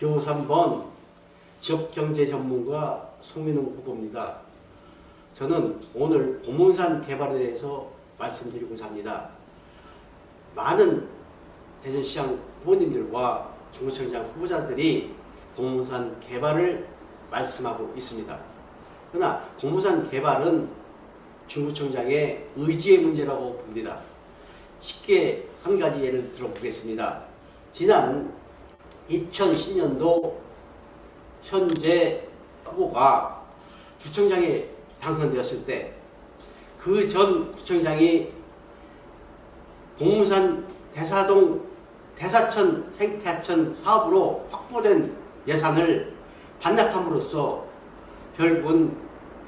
기호 3번 지역경제 전문가 송민웅 후보입니다. 저는 오늘 보문산 개발에 대해서 말씀드리고자 합니다. 많은 대전시장 후보님들과 중구청장 후보자들이 보문산 개발을 말씀하고 있습니다. 그러나 보문산 개발은 중구청장의 의지의 문제라고 봅니다. 쉽게 한 가지 예를 들어보겠습니다. 지난 2010년도 현재 후보가 구청장에 당선되었을 때 그 전 구청장이 공무산 대사동 대사천 생태하천 사업으로 확보된 예산을 반납함으로써 결국은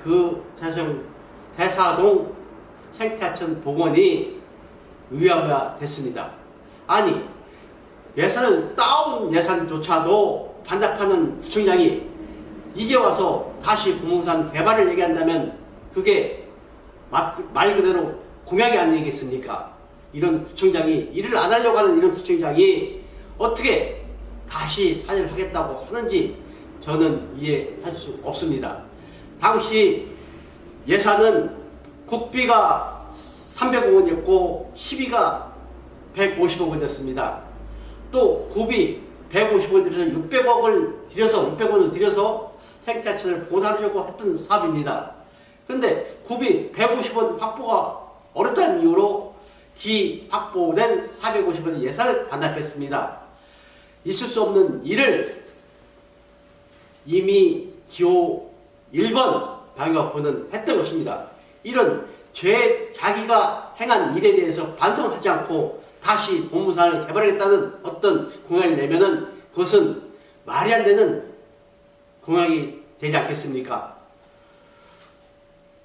그 대성, 대사동 생태하천 복원이 의무화 됐습니다. 아니 예산을 따온 예산조차도 반납하는 구청장이 이제 와서 다시 공무산 개발을 얘기한다면 그게 마- 말 그대로 공약이 아니겠습니까? 이런 구청장이 일을 안 하려고 하는 이런 구청장이 어떻게 다시 사회를 하겠다고 하는지 저는 이해할 수 없습니다. 당시 예산은 국비가 300억 원이었고 시비가 150억 원이었습니다. 또 구비 150원 들여서 600억을 들여서 600원을 들여서 생태천을 보호하려고 했던 사업입니다. 그런데 구비 150원 확보가 어렵다는 이유로 기 확보된 450원의 예산을 반납했습니다. 있을 수 없는 일을 이미 기호 1번 방위학부는 했던 것입니다. 이런 죄 자기가 행한 일에 대해서 반성하지 않고 다시 본무산을 개발하겠다는 어떤 공약을 내면은 그것은 말이 안 되는 공약이 되지 않겠습니까?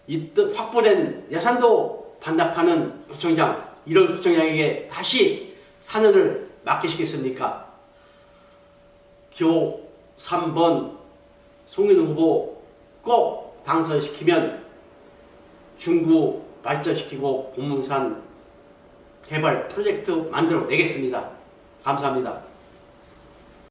이뜻 확보된 예산도 반납하는 구청장 이런 구청장에게 다시 사년을 맡기시겠습니까? 교 3번 송인우 후보 꼭 당선시키면 중구 발전시키고 본문산 개발 프로젝트 만들어 내겠습니다. 감사합니다.